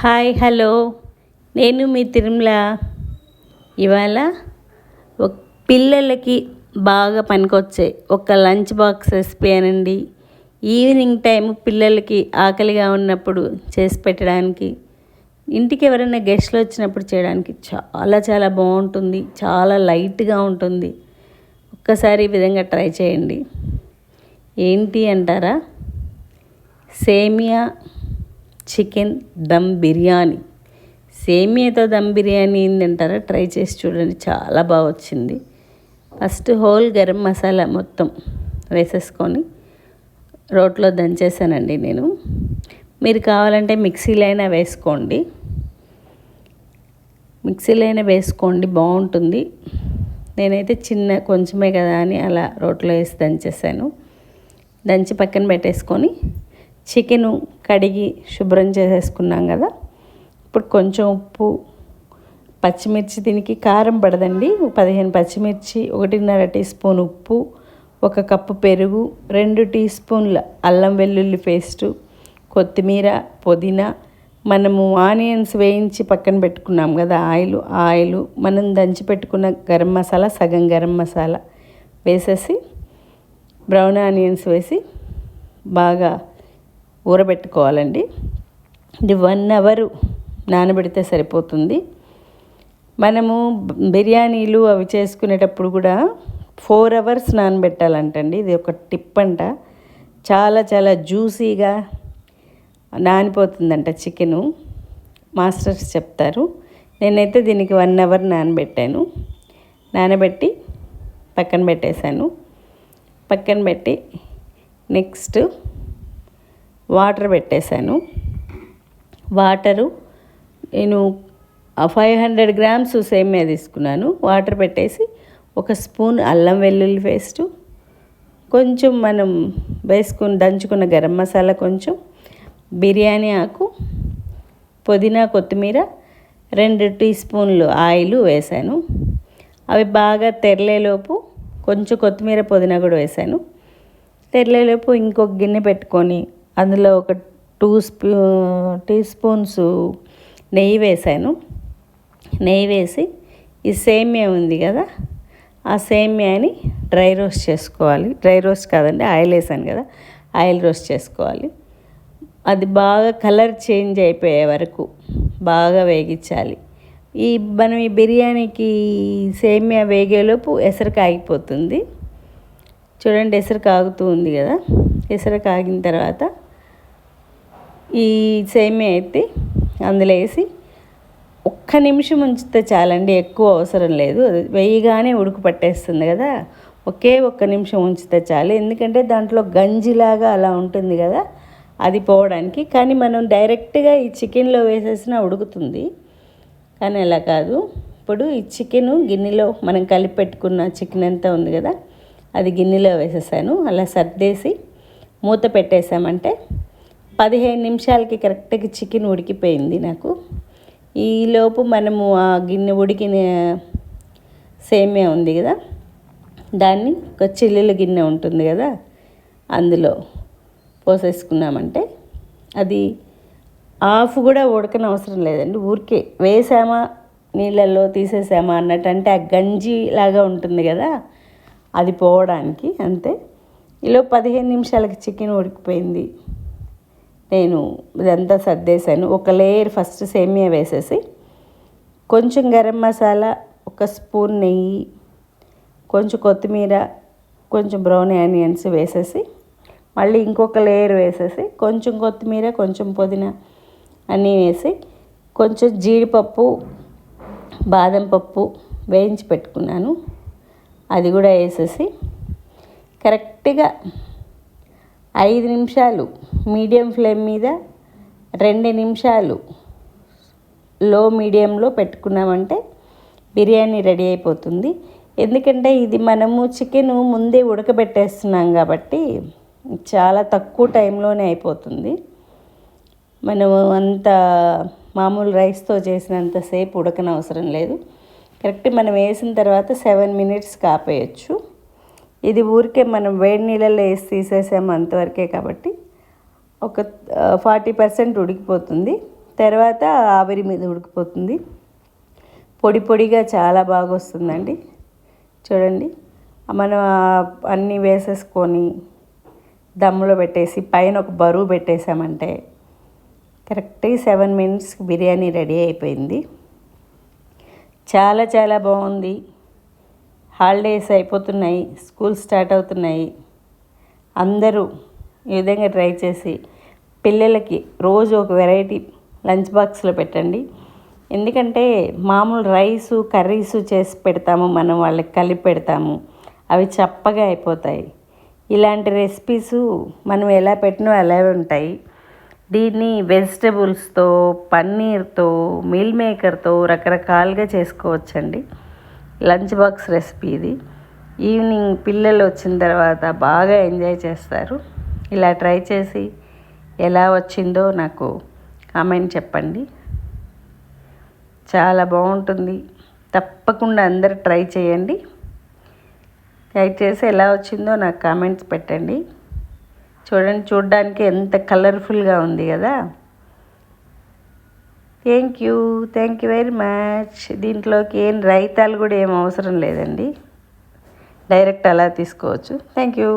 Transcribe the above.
Hi hello. నేను మీ తిరుమల. ఇవాళ ఒక పిల్లలకి బాగా పనికొచ్చే ఒక లంచ్ బాక్స్ రెసిపీ అనండి. ఈవినింగ్ టైం పిల్లలకి ఆకలిగా ఉన్నప్పుడు చేసి పెట్టడానికి ఇంటికి ఎవరైనా గెస్ట్లు వచ్చినప్పుడు చేయడానికి చాలా చాలా బాగుంటుంది. చాలా లైట్గా ఉంటుంది. ఒక్కసారి ఈ విధంగా ట్రై చేయండి. ఏంటి అంటారా? సేమియా చికెన్ దమ్ బిర్యానీ. సేమియాతో దమ్ బిర్యానీ ఏంటంటారా ట్రై చేసి చూడండి. చాలా బాగా వచ్చింది. ఫస్ట్ హోల్ గరం మసాలా మొత్తం వేసేసుకొని రోట్లో దంచేసానండి నేను. మీరు కావాలంటే మిక్సీలో అయినా వేసుకోండి. మిక్సీలో అయినా వేసుకోండి. బాగుంటుంది. నేనైతే చిన్న కొంచెమే కదా అని అలా రోట్లో వేసి దంచేసాను. దంచి పక్కన పెట్టేసుకొని చికెను కడిగి శుభ్రం చేసేసుకున్నాం కదా. ఇప్పుడు కొంచెం ఉప్పు పచ్చిమిర్చి దీనికి కారం పడదండి. పదిహేను పచ్చిమిర్చి ఒకటిన్నర టీ స్పూన్ ఉప్పు ఒక కప్పు పెరుగు రెండు టీ స్పూన్ల అల్లం వెల్లుల్లి పేస్టు కొత్తిమీర పుదీనా. మనము ఆనియన్స్ వేయించి పక్కన పెట్టుకున్నాం కదా ఆయిల్. ఆయిల్ మనం దంచి పెట్టుకున్న గరం మసాలా సగం గరం మసాలా వేసేసి బ్రౌన్ ఆనియన్స్ వేసి బాగా ఊరబెట్టుకోవాలండి. ఇది వన్ అవర్ నానబెడితే సరిపోతుంది. మనము బిర్యానీలు అవి చేసుకునేటప్పుడు కూడా ఫోర్ అవర్స్ నానబెట్టాలంటండి. ఇది ఒక టిప్ అంట. చాలా చాలా జ్యూసీగా నానిపోతుందంట చికెను. మాస్టర్స్ చెప్తారు. నేనైతే దీనికి వన్ అవర్ నానబెట్టాను. నానబెట్టి పక్కన పెట్టేశాను. పక్కన పెట్టి నెక్స్ట్ వాటర్ పెట్టేశాను. వాటరు నేను ఫైవ్ హండ్రెడ్ గ్రామ్స్ సేమియా తీసుకున్నాను. వాటర్ పెట్టేసి ఒక స్పూన్ అల్లం వెల్లుల్లి పేస్టు కొంచెం మనం వేసుకుని దంచుకున్న గరం మసాలా కొంచెం బిర్యానీ ఆకు పుదీనా కొత్తిమీర రెండు టీ స్పూన్లు ఆయిల్ వేసాను అవి బాగా తెరలేలోపు కొంచెం కొత్తిమీర పుదీనా కూడా వేసాను తెరలేలోపు ఇంకొక గిన్నె పెట్టుకొని అందులో ఒక టూ స్పూ టీ స్పూన్స్ నెయ్యి వేసాను నెయ్యి వేసి ఈ సేమియా ఉంది కదా ఆ సేమియాని డ్రై రోస్ట్ చేసుకోవాలి. డ్రై రోస్ట్ కాదండి ఆయిల్ వేసాను కదా ఆయిల్ రోస్ట్ చేసుకోవాలి. అది బాగా కలర్ చేంజ్ అయిపోయే వరకు బాగా వేగించాలి. ఈ మనం ఈ బిర్యానీకి సేమియా వేగేలోపు ఎసరు కాగిపోతుంది. చూడండి ఎసరు కాగుతూ ఉంది కదా ఎసరు కాగిన తర్వాత ఈ సేమియా అయితే అందులో వేసి ఒక్క నిమిషం ఉంచితే చాలండి ఎక్కువ అవసరం లేదు. అది వేయగానే ఉడుకు పట్టేస్తుంది కదా. ఒకే ఒక్క నిమిషం ఉంచితే చాలు. ఎందుకంటే దాంట్లో గంజిలాగా అలా ఉంటుంది కదా. అది పోవడానికి. కానీ మనం డైరెక్ట్గా ఈ చికెన్లో వేసేసినా ఉడుకుతుంది. కానీ అలా కాదు. ఇప్పుడు ఈ చికెను గిన్నెలో మనం కలిపి పెట్టుకున్న చికెన్ అంతా ఉంది కదా అది గిన్నెలో వేసేసాను. అలా సర్దేసి మూత పెట్టేసామంటే పదిహేను నిమిషాలకి కరెక్ట్గా చికెన్ ఉడికిపోయింది నాకు. ఈలోపు మనము ఆ గిన్నె ఉడికిన సేమియా ఉంది కదా దాన్ని ఒక చిల్లుల గిన్నె ఉంటుంది కదా అందులో పోసేసుకున్నామంటే అది ఆఫ్ కూడా ఉడకని అవసరం లేదండి ఊరికే వేసామా నీళ్ళల్లో తీసేసామా అన్నట్టు అంటే ఆ గంజి లాగా ఉంటుంది కదా అది పోవడానికి అంతే. ఇలా పదిహేను నిమిషాలకి చికెన్ ఉడికిపోయింది. నేను ఇదంతా సర్దేశాను. ఒక లేయర్ ఫస్ట్ సేమియా వేసేసి కొంచెం గరం మసాలా ఒక స్పూన్ నెయ్యి కొంచెం కొత్తిమీర కొంచెం బ్రౌన్ ఆనియన్స్ వేసేసి మళ్ళీ ఇంకొక లేయర్ వేసేసి కొంచెం కొత్తిమీర కొంచెం పుదీనా అన్నీ వేసి కొంచెం జీడిపప్పు బాదం పప్పు వేయించి పెట్టుకున్నాను. అది కూడా వేసేసి కరెక్ట్గా ఐదు నిమిషాలు మీడియం ఫ్లేమ్ మీద రెండు నిమిషాలు లో మీడియంలో పెట్టుకున్నామంటే బిర్యానీ రెడీ అయిపోతుంది. ఎందుకంటే ఇది మనము చికెన్ ముందే ఉడకబెట్టేస్తున్నాం కాబట్టి చాలా తక్కువ టైంలోనే అయిపోతుంది. మనము అంత మామూలు రైస్తో చేసినంతసేపు ఉడకనవసరం లేదు. కరెక్ట్ మనం వేసిన తర్వాత సెవెన్ మినిట్స్ కాపేయచ్చు. ఇది ఊరికే మనం వేడి నీళ్ళలో వేసి తీసేసాము అంతవరకే కాబట్టి ఒక ఫార్టీ పర్సెంట్ ఉడికిపోతుంది. తర్వాత ఆవిరి మీద ఉడికిపోతుంది. పొడి పొడిగా చాలా బాగా వస్తుందండి. చూడండి. మనం అన్నీ వేసేసుకొని దమ్ములో పెట్టేసి పైన ఒక బరువు పెట్టేసామంటే కరెక్ట్గా సెవెన్ మినిట్స్కి బిర్యానీ రెడీ అయిపోయింది. చాలా చాలా బాగుంది. హాలిడేస్ అయిపోతున్నాయి స్కూల్ స్టార్ట్ అవుతున్నాయి. అందరూ ఈ విధంగా ట్రై చేసి పిల్లలకి రోజు ఒక వెరైటీ లంచ్ బాక్స్లో పెట్టండి. ఎందుకంటే మామూలు రైసు కర్రీసు చేసి పెడతాము మనం వాళ్ళకి కలిపి పెడతాము. అవి చప్పగా అయిపోతాయి. ఇలాంటి రెసిపీసు మనం ఎలా పెట్టినో అలా ఉంటాయి. దీన్ని వెజిటబుల్స్తో పన్నీర్తో మీల్ మేకర్తో రకరకాలుగా చేసుకోవచ్చండి. లంచ్ బాక్స్ రెసిపీ ఇది. ఈవినింగ్ పిల్లలు వచ్చిన తర్వాత బాగా ఎంజాయ్ చేస్తారు. ఇలా ట్రై చేసి ఎలా వచ్చిందో నాకు కామెంట్ చెప్పండి. చాలా బాగుంటుంది. తప్పకుండా అందరు ట్రై చేయండి. ట్రై చేసి ఎలా వచ్చిందో నాకు కామెంట్స్ పెట్టండి. చూడండి చూడడానికి ఎంత కలర్ఫుల్గా ఉంది కదా. Thank you thank you very much దీంట్లోకి ఏం రైతాలు కూడా ఏం అవసరం లేదండి. డైరెక్ట్ అలా తీసుకోవచ్చు. Thank you